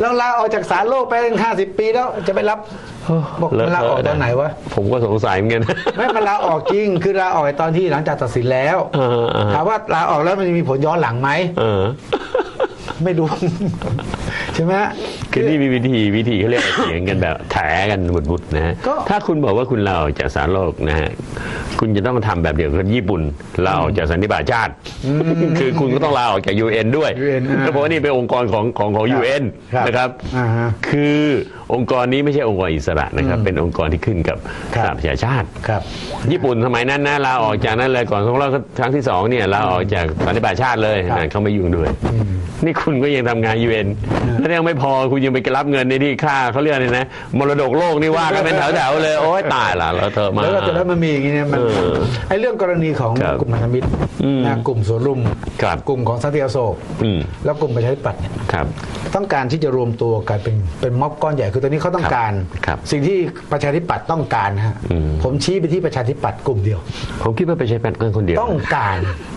แล้วลาออกจากศาลโลกไปตั้งห้าสิบปีแล้วจะไปรับบอกมันลาออกตอนไหนวะผมก็สงสัยเหมือนกันไม่มันลาออกจริง คือลาออกตอนที่หลังจากตัดสินแล้วเออเออถามว่าลาออกแล้วมันจะมีผลย้อนหลังไหมเออไม่ดูใช่ไหมคือนี่มีวิธีวิธีเขาเรียกว่าเถียงกันแบบแถกันบุดๆนะฮะก็ถ้าคุณบอกว่าคุณลาออกจากสารโลกนะฮะคุณจะต้องทำแบบเดียวกับญี่ปุ่นลาออกจากสันนิบาตชาติ คือคุณก็ต้องลาออกจาก UN ด้วย UN อ่าเพราะว่านี่เป็นองค์กรของของของ UN ครับนะครับอ่าฮะคือองค์กรนี้ไม่ใช่องค์กรอิสระนะครับเป็นองค์กรที่ขึ้นกับครับสหประชาชาติครับ ญี่ปุ่นสมัยนั้นนะลาออกจากนั้นเลยก่อนสงครามครั้งที่สองเนี่ยลาออกจากสันนิบาตชาติเลยครับนั่นเขาไม่ยุ่งด้วยนี่คุณก็ยังทำงานยูเอ็นแล้วยังไม่พอคุณยังไปรับเงินในที่ค่าเขาเรียกอะไรนะมรดกโลกนี่ว่ากันเป็นแถวๆเลยโอ้ยตายละแล้วเธอะมา แล้วก็จะแล้วมันมีอย่างนี้เนี่ยมันเออไอ้เรื่องกรณีของครับกลุ่มพันธมิตรอืมนะกลุ่มสวนลุมครับกลุ่มของสันติอโศกอืมแล้วกลุ่มประชาธิปัตย์เนี่ยครับต้องการที่จะรวมตัวกันเป็นเป็นม็อบก้อนใหญ่คือตอนนี้เขาต้องการครับสิ่งที่ประชาธิปัตย์ต้องการนะฮะอืมผมชี้ไปที่ประชาธิปัตย์กลุ่มเดียว ผมคิดว่าไปใช้แปดเกินคนเดียว ต้องการ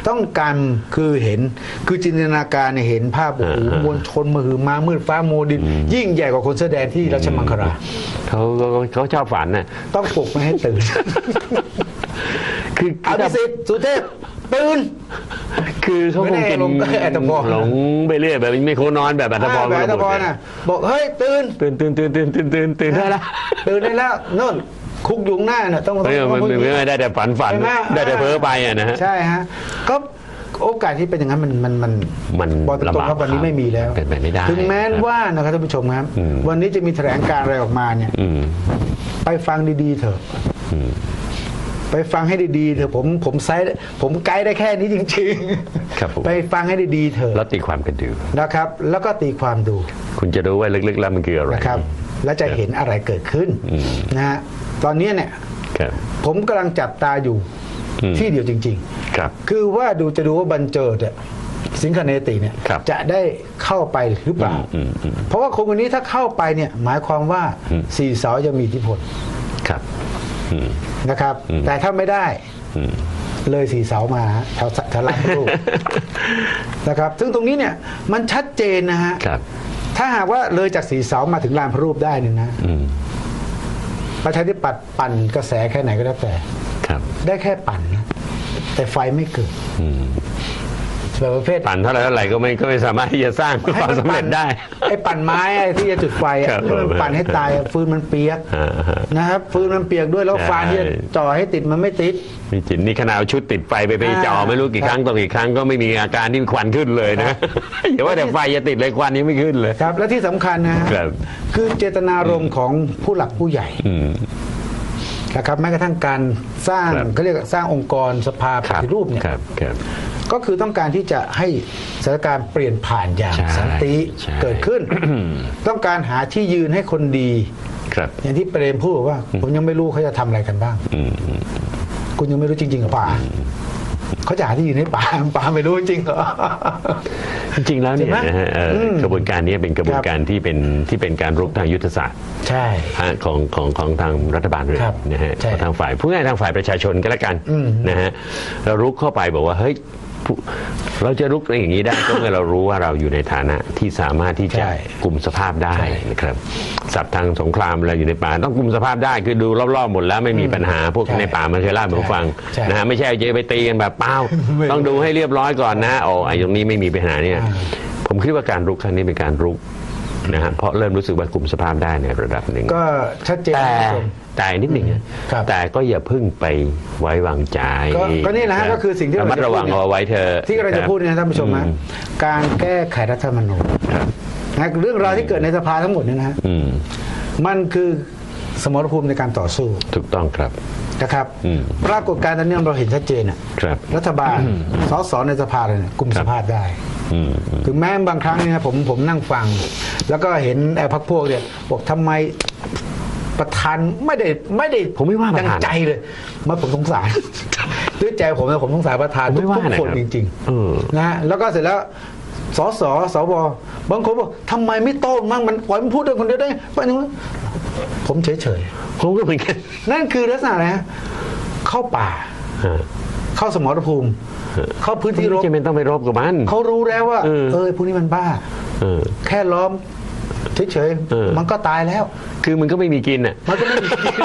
ต้องการคือเห็นคือจินตนาการเนี่ยเห็นภาพโอ้โหอ่าๆมวลชนมือมามืดฟ้าโมวดิน ยิ่งใหญ่กว่าคนเสื้อแดงที่ราชมังคลาเขาเขาเขาชอบฝันน่ะต้องปลุกไม่ให้ตื่น คืออภิสิทธิ์สุเทพตื่น คือเขาคงกินไม่ได้ลงอัตภพรหลงไปเรื่อยแบบไม่โคนอนแบบอัตพรแบบอัตพรน่ะบอกเฮ้ยตื่นตื่นตื่นตื่นตื่นตื่นตื่นตื่นได้ละตื่นได้แล้วนู่นคุกยุงหน้าน่ะต้องต้องเออมันต้องมันไม่ได้แต่ฝันฝันใช่หมได้แต่เพ้อไปอะนะฮะใช่ฮะก็ โอกาสที่เป็นอย่างนั้นมันมันมันมันบอกตรงลำบากๆครับวันนี้ไม่มีแล้วเป็นไปไม่ได้ถึงแม้ว่านะครับท่านผู้ชมครับอืมวันนี้จะมีแถลงการณ์อะไรออกมาเนี่ยอืมไปฟังดีๆเถอะอืมไปฟังให้ดีๆเถอะผมผมไซด์ผมไกด์ได้แค่นี้จริงครับผมไปฟังให้ดีๆเถอะแล้วตีความกันดูนะครับ แล้วก็ตีความดู คุณจะรู้ว่าลึกๆแล้วมันคืออะไรนะครับ แล้วจะเห็นอะไรเกิดขึ้นอืมนะฮะตอนนี้เนี่ยครับผมกำลังจับตาอยู่อืม ที่เดียวจริงครับๆคือว่าดูจะดูว่าบันเจิดอะสิงคเนติเนี่ยครับจะได้เข้าไปหรือเปล่าอืมอืม เพราะว่าคนคนนี้ถ้าเข้าไปเนี่ยหมายความว่าอืมสี่เสาจะมีอิทธิพลครับ อืม นะครับ อืม แต่ถ้าไม่ได้อืม เลยสี่เสามาฮะแถวแถวหลังรูปนะครับ ซึ่งตรงนี้เนี่ยมันชัดเจนนะฮะครับ ถ้าหากว่าเลยจากสีเสามาถึงลานพระรูปได้เนี่ยนะอืม ประชาธิปัตย์ปั่นกระแสแค่ไหนก็แล้วแต่ ครับ ได้แค่ปั่นนะ แต่ไฟไม่เกิดอืมแบบประเภทปั่นเท่าไหร่เท่าไหร่ก็ไม่ก็ไม่สามารถที่จะสร้างความสำเร็จได้ไอ้ปั่นไม้ไอ้ที่จะจุดไฟครัอะบที่มันปั่นให้ตายอะฟืนมันเปียกอ่าฮะนะครับฟืนมันเปียกด้วยแล้วใช่ฟางที่จะจ่อให้ติดมันไม่ติดมีจิตนี่ขนาดเอาชุดติดไฟไปไปอ่าจ่อไม่รู้กี่ครั้งต่อกี่ครั้งก็ไม่มีอาการที่ควันขึ้นเลยนะอย่าว่าแต่ไฟจะติดเลยควันนี้ไม่ขึ้นเลยครับ และที่สำคัญนะฮะครับคือเจตนารมณ์ของผู้หลักผู้ใหญ่อืม นะครับแม้กระทั่งการสร้างครับ เขาเรียกว่าสร้างองค์กรสภาปครับฏิรูปเนี่ยครับครับ ก็คือต้องการที่จะให้สถานการณ์เปลี่ยนผ่านอย่างใช่สันติใช่ เกิดขึ้น ต้องการหาที่ยืนให้คนดี ครับ อย่างที่เปรมพูดบอกว่า ผมยังไม่รู้เขาจะทำอะไรกันบ้างอืมอืม คุณยังไม่รู้จริงๆเหรอป่า เขาจะหาที่ยืนให้ป่าป่าไม่รู้จริงเหรอ จริงๆแล้วเนี่ยใช่ไหมนะฮะเอ่ออมกระบวนการนี้เป็นกระบวนการที่เป็นที่เป็นการรุกทางยุทธศาสตร์ใช่ ฮะของของของทางรัฐบาลด้วยครับนะฮะใช่ของทางฝ่ายผู้ง่ายทางฝ่ายประชาชนก็แล้วกันอืมนะฮะเรารุกเข้าไปบอกว่าเฮ้ย ผู้เราจะรุกอย่างนี้ได้ ก็เมื่อเรารู้ว่าเราอยู่ในฐานะที่สามารถที่จะใช่กลุ่มสภาพได้ใช่นะครับศัพท์ทางสงครามเราอยู่ในป่า ต้องกลุ่มสภาพได้คือดูรอบๆหมดแล้วไม่มีปัญหาพวกใช่ในป่ามันเคยเล่าให้ผมฟังใช่นะฮะไม่ใช่เอาเจไปตีกันแบบเปล่าไม่ ต้องดูให้เรียบร้อยก่อนนะโอ้ไอ้ตรงนี้ไม่มีปัญหาเนี่ยอ่าผมคิดว่าการรุกครั้งนี้เป็นการรุกนะฮะเพราะเริ่มรู้สึกว่ากลุ่มสภาพได้ในระดับหนึ่ง ก็ชัดเจนแต่คุณผู้ชม แต่นิดหนึ่งนะครับ แต่ก็อย่าเพึ่งไปไว้วางใจก็ก็นี่แหละฮะก็คือสิ่งที่เราระมัดระวังจะพูดเนี่ยเอาไว้เธอะที่เราจะพูดเนยนะท่านผู้ชมนะอืการแก้ไขรัฐธรรมนูญครับนะเรื่องราวที่เกิดในสภาทั้งหมดเนี่ยนะฮะอืมมันคือสมรภูมิในการต่อสู้ถูกต้องครับ นะครับ อืม ปรากฏการณ์ตอนนี้เราเห็นชัดเจนอะครับ รัฐบาลสสในสภาเลยเนี่ยกลุ่มครัสบภาพได้ อืมอืม ถึงแม้บางครั้งเนี่ยนะผมผมนั่งฟัง แล้วก็เห็นไอ้พักพวกเนี่ยบอกทำไม ประธานไม่ได้ไม่ได้ผมไม่ว่าประธานตั้งใจเลย มาผมสงสาร ด้วยใจผมนะผมสงสารประธานผมทุไม่กว่าทุกคนนะครับจริงเออๆนะฮะแล้วก็เสร็จแล้วสสสวบางคนบอกทำไมไม่โต้มั่งมันปล่อยมันพูดได้คนเดียวได้ไปนู้นผมเฉยผมก็เหมือนกันๆนั่นคือลักษณะอะไรฮะเข้าป่าฮะเข้าสมรภูมิ เข้าพื้นที่รบ ไม่จำเป็นต้องไปรบกับมัน เขารู้แล้วว่า เออ เออพวกนี้มันบ้า เออ แค่ล้อม เเฉยเออ ๆมันก็ตายแล้ว คือมันก็ไม่มีกินอะ มันก็ไม่มีกิน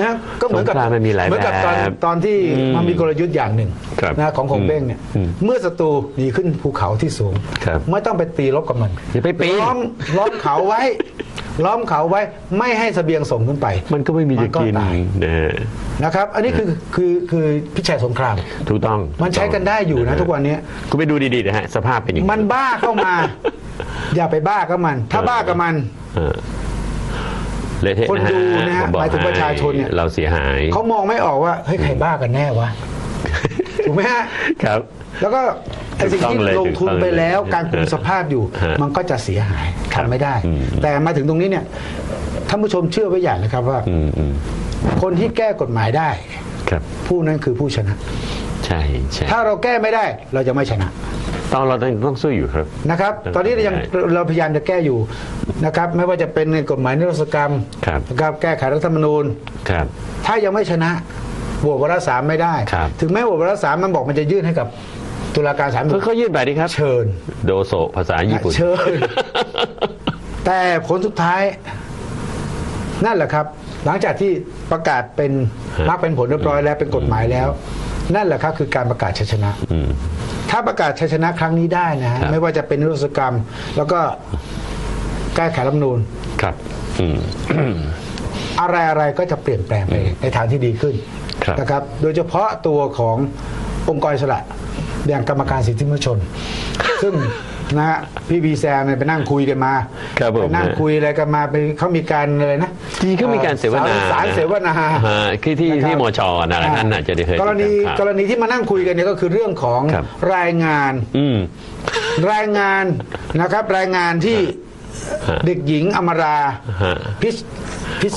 นะก็เหมือนกับสงครามมันมีหลายเหมือนกับตอนแบบตอนที่อืมมันมีกลยุทธ์อย่างหนึ่งครับนะของของเบ้งเนี่ยอืมเมื่อศัตรูหนีขึ้นภูเขาที่สูง ครับไม่ต้องไปตีรบกับมันอย่าไปปีน ล้อมล้อมเขาไว้ ล้อมเขาไว้ไม่ให้เสบียงส่งขึ้นไป มันก็ไม่มีจะกินมันก็ตาย นะฮะ นะครับ อันนี้คือคือคือพิชัยสงคราม ถูกต้องมันใช้กันได้อยู่นะทุกวันนี้ คุณไปดูดีๆนะฮะ สภาพเป็นอย่างมันบ้าเข้ามา อย่าไปบ้ากับมัน ถ้าบ้ากับมันเออเละเทะคนนะฮะดูนะฮะผมบอกหมายถึงประชาชนเนี่ยให้เราเสียหายเขามองไม่ออกว่าเฮ้ยใครบ้ากันแน่วะถูกไหมฮะครับ แล้วก็ไอ้สิ่งที่ถูกต้องเลยลงทุนไปแล้วถูกต้องเลยการคุมสภาพอยู่ฮะมันก็จะเสียหายครับทำไม่ได้อืมแต่มาถึงตรงนี้เนี่ยท่านผู้ชมเชื่อไว้อย่างนะครับว่าอืมอืมคนที่แก้กฎหมายได้ครับผู้นั้นคือผู้ชนะ ใช่ใช่ถ้าเราแก้ไม่ได้เราจะไม่ชนะ ตอนเราต้องต้องสู้อยู่ครับ นะครับ ตอนนี้เรายังใช่เราพยายามจะแก้อยู่นะครับ ไม่ว่าจะเป็นในกฎหมายนิรโทษกรรมครับนะครับแก้ไขรัฐธรรมนูญครับถ้ายังไม่ชนะบวกวาระสามไม่ได้ครับถึงแม้บวกวาระสามมันบอกมันจะยื่นให้กับตุลาการศาลก็เขายื่นไปดิครับ เชิญ โดโซภาษาญี่ปุ่นเชิญ แต่ผลสุดท้าย นั่นแหละครับ หลังจากที่ประกาศเป็นฮะมรรคเป็นผลเรียบร้อยแล้วเป็นกฎหมายแล้ว นั่นแหละครับ คือการประกาศชัยชนะอืม ถ้าประกาศชัยชนะครั้งนี้ได้นะฮะครับไม่ว่าจะเป็นนิรโทษกรรม แล้วก็แก้ไขรัฐธรรมนูญครับอืม อะไรอะไรก็จะเปลี่ยนแปลงไปในทางที่ดีขึ้นครับ นะครับ โดยเฉพาะตัวขององค์กรอิสระอย่างกรรมการสิทธิมนุษยชน ซึ่ง นะฮะพี่บีแซมเนี่ยไปนั่งคุยกันมาครับผม ไปนั่งคุยอะไรกันมาไปเขามีการอะไรนะจริงๆก็มีการเสวนาสารเสวนา ฮะที่ที่นะครับที่มชนะท่านน่าจะได้เคยกรณีติดตามข่าว กรณีที่มานั่งคุยกันเนี่ยก็คือเรื่องของครับ รายงานอืม รายงานนะครับรายงานที่ฮะเด็กหญิงอมราฮะพิสพิส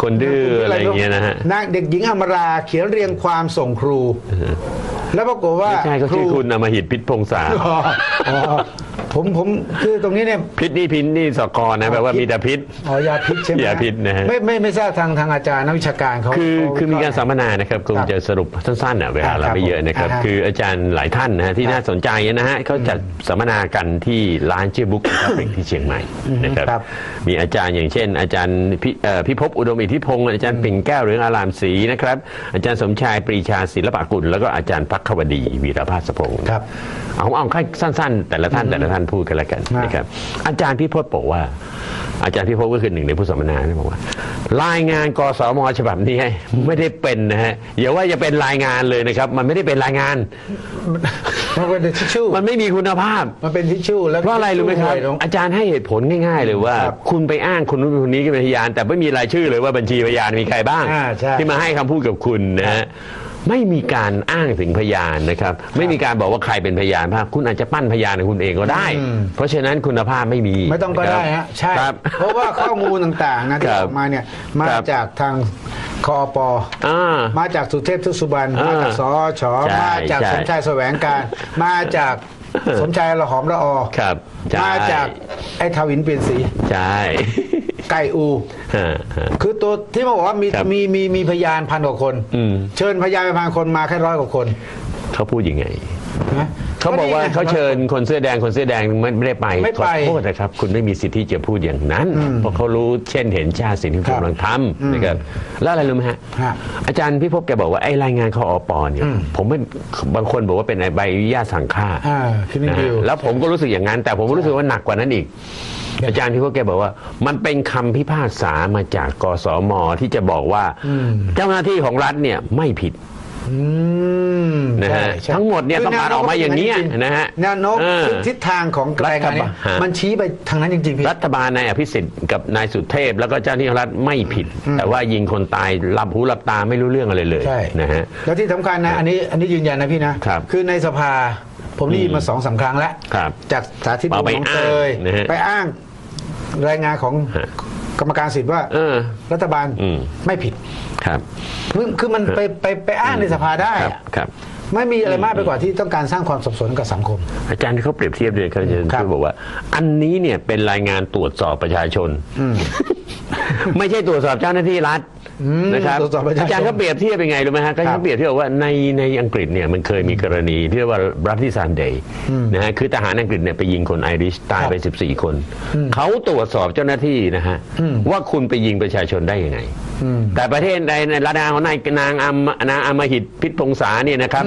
คนดื้ออะไรอย่างเงี้ยนะฮะนางเด็กหญิงอมราเขียนเรียงความส่งครู แล้วปรากฏว่าไม่ใช่เขาชื่อคุณอมหิตพิษพงษา อ๋ออ๋อ ผมผมคือตรงนี้เนี่ยพิษนี่พิษนี่สกรนะแปลว่ามีแต่พิษ อ๋อยาพิษใช่ไหมยาพิษนะฮะ ไม่ไม่ไม่ทราบทางทางอาจารย์นักวิชาการเขาคือเข คือมีการสัมมนานะครับคงครับจะสรุปสั้นๆอะเวลาเราครับไม่เยอะนะครับผมคืออาจารย์หลายท่านนะฮะที่ครับน่าสนใจนะฮะเขาจัดสัมมนากันที่ร้านเจี๊ยบบุ๊กเป็นที่เชียงใหม่นะครับครับ มีอาจารย์อย่างเช่น อาจารย์พิเอ่อพิภพอุดมอิทธิพงศ์อาจารย์ปิ่นแก้วเรืองอารามศรีนะครับ อาจารย์สมชายปรีชาศิลปะกุลแล้วก็อาจารย์พักขวดีวีรภาสพงศ์ครับ เอาเอาแค่สั้น ๆ แต่ละท่านแต่ละท่านพูดกันแล้วกันครับนะครับอาจารย์พิพจน์บอกว่า อาจารย์พิพจน์ก็คือหนึ่งในผู้สัมมนานะบอกว่า รายงานกสมฉบับนี้ไม่ได้เป็นนะฮะอย่าว่าจะเป็นรายงานเลยนะครับ มันไม่ได้เป็นรายงาน มันเป็นทิชชู่มันไม่มีคุณภาพ มันเป็นทิชชู่แล้วเพราะอะไรรู้ไหมครับทิชชู่วยตงอาจารย์ให้เหตุผลง่าย ๆ เลยว่าครับคุณไปอ้างคนนู้นคนนี้เป็นพยาน แต่ไม่มีรายชื่อเลยว่าบัญชีพยานมีใครบ้างอ่าใช่ที่มาให้คำพูดกับคุณนะฮะ ไม่มีการอ้างถึงพยานนะครับ ไม่มีการบอกว่าใครเป็นพยานภาพคุณอาจจะปั้นพยานของคุณเองก็ได้อืมเพราะฉะนั้นคุณภาพไม่มีไม่ต้องก็ได้ฮะใช่ครับเพราะว่าข้อมูลต่างๆนะที่ครับออกมาเนี่ยมาครับจากทางคอปอ่ามาจากสุเทพทุกสุบรรณอ่ามมาจากสอชอใช่มาจากใช่สมชายแสวงการ มาจากสมชายละหอมละออครับใช่มาจากไอ้ทวินเปลี่ยนสีใช่ ไก่อูฮะฮะ คือตัวที่มาบอกว่ามีครับ มีมีมีพยานพันกว่าคน อืมเชิญพยานไปพันคนมาแค่ร้อยกว่าคนเขาพูดยังไง นะเขาบอกว่านี่ไง เขาเชิญคนเสื้อแดงคนเสื้อแดงไม่ไม่ได้ไปไม่ขอไปโทษนะครับ คุณไม่มีสิทธิ์ที่จะพูดอย่างนั้น เพราะเขารู้เช่นเห็นชาติสิ่งที่คคุรัณบกำลังทำนะครับแล้วอะไรรู้ไหมฮะ ฮะอาจารย์พี่พบแกบอกว่าไอ้รายงานเขาอปเนี่ย ผมไม่บางคนบอกว่าเป็นใบอนุญาตสั่งฆ่าอ่าคือนี่นะดิฮะวแล้วผมก็รู้สึกอย่างนั้น แต่ผมก็รู้สึกว่าหนักกว่านั้นอีก อาจารย์พี่พบแกบอกว่า มันเป็นคำพิพากษามาจากกสมที่จะบอกว่า เจ้าหน้าที่ของรัฐเนี่ยไม่ผิดอืมนะฮะใช่ใช่ทั้งหมดเนี่ยคืต้องการออกมาอย่างเนี้ยจริๆนะฮะแนวโน้มเออทิศทางของรายงานเนี่ยรัฐบาลฮะมันชี้ไปทางนั้นจริงๆพี่รัฐบาลนายอภิสิทธิ์กับนายสุเทพ แล้วก็เจ้าหน้าที่ของรัฐไม่ผิด แต่ว่ายิงคนตายหลับหูหลับตาไม่รู้เรื่องอะไรเลยใช่นะฮะแล้วที่สำคัญนะอันนี้อันนี้ยืนยันนะพี่นะครับอในสภา ผมได้ยินมาสองสามครั้งแล้วครับจากสาธิตเอาไปน้องอ้างเตยนะฮะไปอ้างรายงานของฮะกรรมการสิทธิ์ว่าเออรัฐบาลอืมไม่ผิดครับคือคือมันไปไปไปอ้างในสภาได้ครับอะครับไม่มีอะไรมากไปกว่าที่ต้องการสร้างความสับสนกับสังคม อาจารย์ที่เขาเปรียบเทียบเลยเขาจะครับพูดบอกว่า อันนี้เนี่ยเป็นรายงานตรวจสอบประชาชน ไม่ใช่ตรวจสอบเจ้าหน้าที่รัฐอืม นะครับตรวจสอบประชาชนอาจารย์ก็เปรียบเทียบเป็นไงรู้ไหมฮะก็ครัเขาบเปรียบเทียบว่าในในอังกฤษเนี่ยมันเคยมีกรณีที่เรียกว่ารัฐที่ซันเดย์นะฮะคือทหารอังกฤษเนี่ยไปยิงคนไอริชตายไป 14 คน เขาตรวจสอบเจ้าหน้าที่นะฮะว่าคุณไปยิงประชาชนได้ยังไงอืมแต่ประเทศในในรัฐนางของนายนางอามนางอามหิตพิษพงษาเนี่ยนะครับ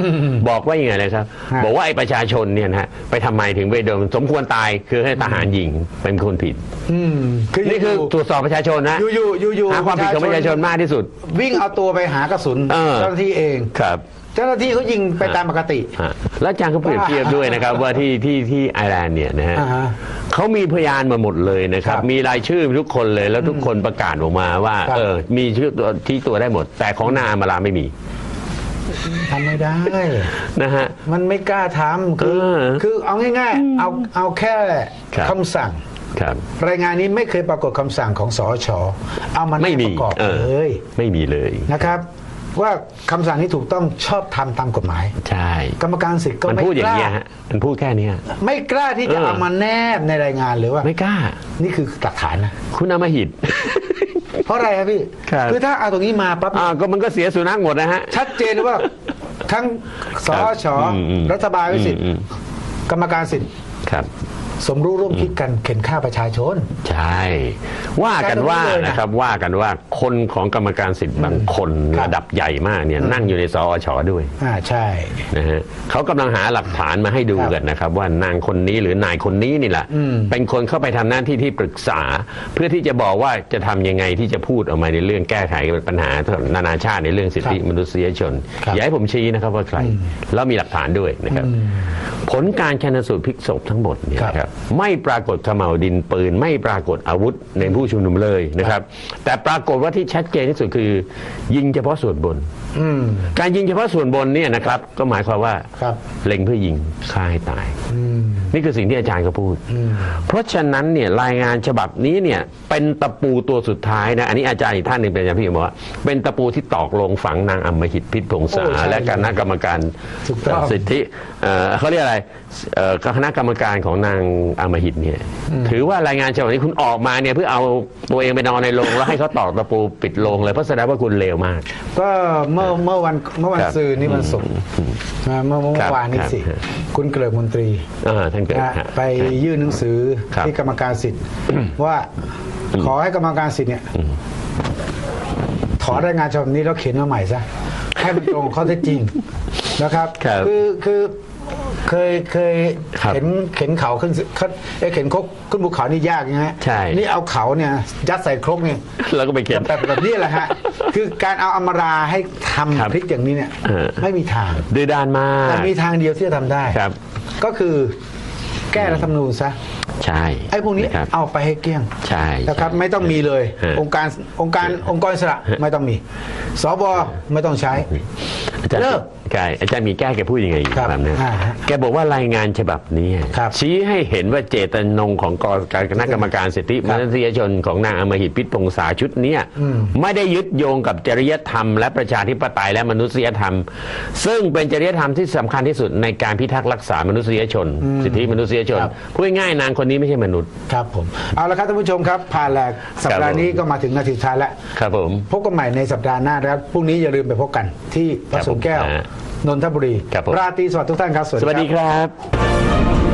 บอกว่ายังไงนะครับฮะบอกว่าไอ้ประชาชนเนี่ยนะฮะไปทำไมถึงไปโดนสมควรตายคือให้ทหารยิงเป็นคนผิดอืมคือนี่คือตรวจสอบประชาชนนะอยู่อยู่อยู่อยู่หาความผิดของประชาชนมากที่สุด วิ่งเอาตัวไปหากระสุนเออ เจ้าหน้าที่เอง ครับ เจ้าหน้าที่เขายิงไปตามปกติ ฮะแล้วอาจารย์ก็เปรียบเทียบด้วยนะครับ ว่าที่ที่ที่ไอร์แลนด์เนี่ยนะฮะอ่าฮะเขามีพยานมาหมดเลยนะครับ ครับมีรายชื่อทุกคนเลยแล้วทุกคนประกาศออกมาว่า ครับ เออ มีชื่อตัวที่ตัวได้หมด แต่ของนางอามาลาไม่มีทำไม่ได้ นะฮะ มันไม่กล้าทำคือเออคือเอาง่ายๆ เอาเอาแค่ครับ คำสั่ง ครับรายงานนี้ไม่เคยปรากฏคำสั่งของสอชเอามาไม่นั่งมีประกอบเออ เลยไม่มีเลย นะครับ ว่าคำสั่งนี้ถูกต้องชอบทำตามกฎหมาย ใช่ กรรมการสิทธิ์ก็มันไม่พูดอกย่างล้าเงี้ยฮะมันพูดแค่เนี้ย ไม่กล้าที่จะเออ เอามาแนบในรายงานเลยว่าไม่กล้า นี่คือหลักฐานนะคุณอามาหิต เพราะอะไรครับพี่ครับ อถ้าเอาตรงนี้มาปั๊บ อ่าก็มันก็เสียสุนัขหมดนะฮะ ชัดเจนว่าทั้งสอชอืมอืมรัฐบาลวิสิทธิ์อืมกรรมการสิทธิ์ครับ สมรู้ร่วมคิดกันเข็นฆ่าประชาชน ใช่ ว่ากันว่าใช่ตรงนี้เลยนะนะครับว่ากันว่าคนของกรรมการสิทธิ์บางคนครับระดับใหญ่มากเนี่ยนั่งอยู่ในสอชด้วยอ่าใช่นะฮะเขากำลังหาหลักฐานมาให้ดูครับกันนะครับ ว่านางคนนี้หรือนายคนนี้นี่แหละอืมเป็นคนเข้าไปทำหน้าที่ที่ปรึกษา เพื่อที่จะบอกว่าจะทำยังไงที่จะพูดออกมาในเรื่องแก้ไขปัญหานานาชาติในเรื่องสิทธิมนุษยชนครับอย่าให้ผมชี้นะครับว่าใครแล้วมีหลักฐานด้วยนะครับผลการชันสูตรพลิกศพทั้งหมดเนี่ยครับนะครับไม่ปรากฏเขม่าวดินปืน ไม่ปรากฏอาวุธในผู้ชุมนุมเลยนะครับ แต่ปรากฏว่าที่ชัดเจนที่สุดคือ ยิงเฉพาะส่วนบนอืมการยิงเฉพาะส่วนบนเนี่ยนะครับ ก็หมายความว่าครับเล็งเพื่อยิงฆ่าให้ตายอืมนี่คือสิ่งที่อาจารย์เขาพูดอืมเพราะฉะนั้นเนี่ยรายงานฉบับนี้เนี่ยเป็นตะปูตัวสุดท้ายนะอันนี้อาจารย์อีกท่านหนึ่งเป็นอาจารย์พี่บอกว่าเป็นตะปูที่ตอกลงฝังนางอำมหิตพิษพงษาโอ้ใช่และคณะกรรมการถูกต้องสิทธิเอ่อเขาเรียกอะไรเอ่อคณะกรรมการของนางอำมหิตเนี่ยถือว่ารายงานฉบับนี้คุณออกมาเนี่ยเพื่อเอาตัวเองไปนอนในโรงแล้วให้เขาตอกตะปูปิดโรงเลยเพราะแสดงว่าคุณเลวมาก ก็เมื่อเมื่อวันเมื่อวันครับซืนนี่วันศุกร์อ่าเมื่อเมื่อครับวานนี้ครับสิคุณเกลือกมนตรีอ่าท่านเกิดนะฮะไปยื่นหนังสือครับที่กรรมการสิทธิ์ว่าขอให้กรรมการสิทธิ์เนี่ยถอนรายงานฉบับนี้แล้วเขียนมาใหม่ซะให้มันตรงข้อเท็จจริงนะครับครับอคือ เคยเคยครับเข็นเข็นเขาขึ้นเขาเอ้ยเข็นครกขึ้นภูเขานี่ยากนะฮะใช่ นี่เอาเขาเนี่ยยัดใส่ครกเนี่ยแล้วก็ไปเขียน แบบแบบนี้แหละฮะ คือการเอาอมราให้ทำครับพลิกอย่างนี้เนี่ยเออ ไม่มีทาง ดื้อด้านมากแต่มีทางเดียวที่จะทำได้ ครับ ก็คือแก้รัฐธรรมนูญซะใช่ไอ้พวกนี้นะครับ เอาไปให้เกลี้ยงใช่นะครับไม่ต้องมีเลย ฮะ องค์การองค์การองค์กรอิสระไม่ต้องมีสบไม่ต้องใช้ อาจารย์เลิก กายอาจารย์มีแก้แกพูดยังไงอีกครับแบบนี้อ่าฮะแกบอกว่ารายงานฉบับนี้ ครับชี้ให้เห็นว่าเจตจำนงของกการคณะกรรมการสิทธิมนุษยชนของนางอมหิตพิษพงษาชุดเนี้ยอืม ไม่ได้ยึดโยงกับจริยธรรมและประชาธิปไตยและมนุษยธรรม ซึ่งเป็นจริยธรรมที่สำคัญที่สุดในการพิทักษ์รักษามนุษยชน สิทธิมนุษยชนครับ พูดง่ายๆนางคนนี้ไม่ใช่มนุษย์ ครับผม เอาละครับท่านผู้ชมครับ ผ่านแหลกสัปดาห์นี้ก็มาถึงนาทีสุดท้ายแล้ว ครับผม พบกันใหม่ในสัปดาห์หน้านะครับ พรุ่งนี้อย่าลืมไปพบกันที่วัดสวนแก้ว ครับผม นนทบุรีครับผม ราตรีสวัสดิ์ทุกท่านครับ สวัสดีครับ